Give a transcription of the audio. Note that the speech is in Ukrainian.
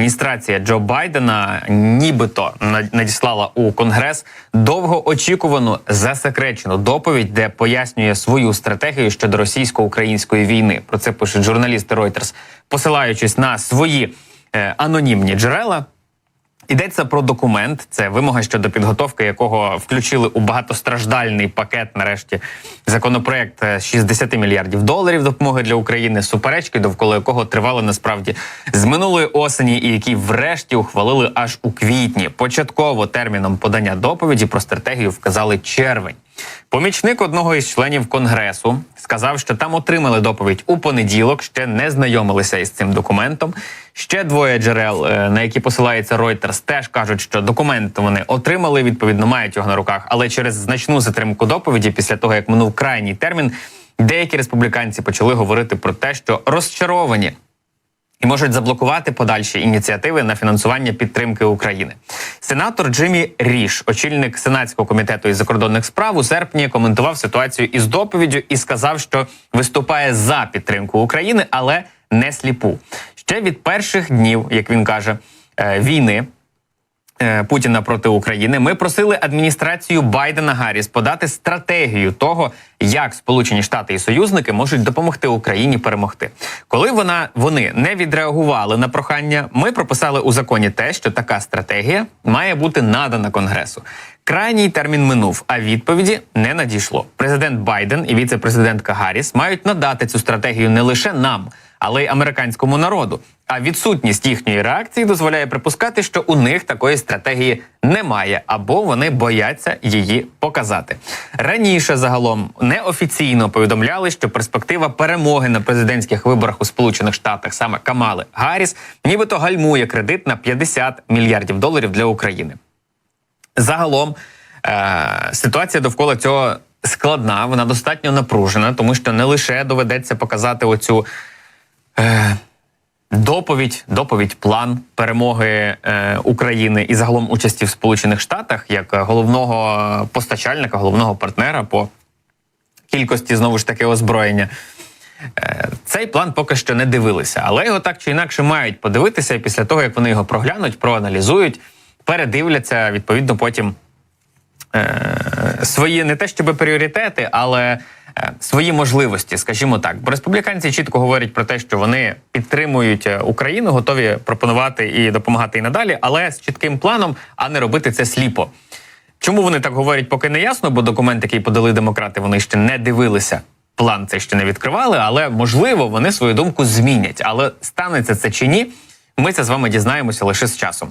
адміністрація Джо Байдена нібито на- надіслала у конгрес довгоочікувану засекречену доповідь, де пояснює свою стратегію щодо російсько-української війни. Про це пишуть журналісти Reuters, посилаючись на свої е, анонімні джерела. Йдеться про документ. Це вимога щодо підготовки, якого включили у багатостраждальний пакет. Нарешті законопроект е, 60 мільярдів доларів допомоги для України. Суперечки, довкола якого тривали насправді з минулої осені, і які врешті ухвалили аж у квітні. Початково терміном подання доповіді про стратегію вказали червень. Помічник одного із членів конгресу сказав, що там отримали доповідь у понеділок, ще не знайомилися із цим документом. Ще двоє джерел, е, на які посилається Reuters, теж кажуть, що документ вони отримали, відповідно, мають його на руках, але через значну затримку доповіді, після того як минув крайній термін, деякі республіканці почали говорити про те, що розчаровані і можуть заблокувати подальші ініціативи на фінансування підтримки України. Сенатор Джиммі Ріш, очільник сенатського комітету із закордонних справ, у серпні коментував ситуацію із доповіддю і сказав, що виступає за підтримку України, але не сліпу. Ще від перших днів, як він каже, е, війни. Е, Путіна проти України. Ми просили адміністрацію Байдена Гарріс подати стратегію того, як Сполучені Штати і союзники можуть допомогти Україні перемогти. Коли вона вони не відреагували на прохання, ми прописали у законі те, що така стратегія має бути надана Конгресу. Крайній термін минув, а відповіді не надійшло. Президент Байден і віце-президентка Гарріс мають надати цю стратегію не лише нам, але й американському народу. А відсутність їхньої реакції дозволяє припускати, що у них такої стратегії немає, або вони бояться її показати. Раніше загалом неофіційно повідомляли, що перспектива перемоги на президентських виборах у Сполучених Штатах саме Камали Гарріс, нібито гальмує кредит на 50 мільярдів доларів для України. Загалом е- ситуація довкола цього складна, вона достатньо напружена, тому що не лише доведеться показати оцю е- доповідь, доповідь, план перемоги е- України і загалом участі в Сполучених Штатах як головного постачальника, головного партнера по кількості знову ж таки озброєння. Е, Цей план поки що не дивилися, але його так чи інакше мають подивитися, і після того, як вони його проглянуть, проаналізують, передивляться, відповідно, потім е, свої не те, щоб пріоритети, але свої можливості, скажімо так. Бо республіканці чітко говорять про те, що вони підтримують е, Україну, готові пропонувати і допомагати і надалі, але з чітким планом, а не робити це сліпо. Чому вони так говорять, поки не ясно, бо документ, який подали демократи, вони ще не дивилися. План цей ще не відкривали, але можливо вони свою думку змінять. Але станеться це чи ні, ми це з вами дізнаємося лише з часом.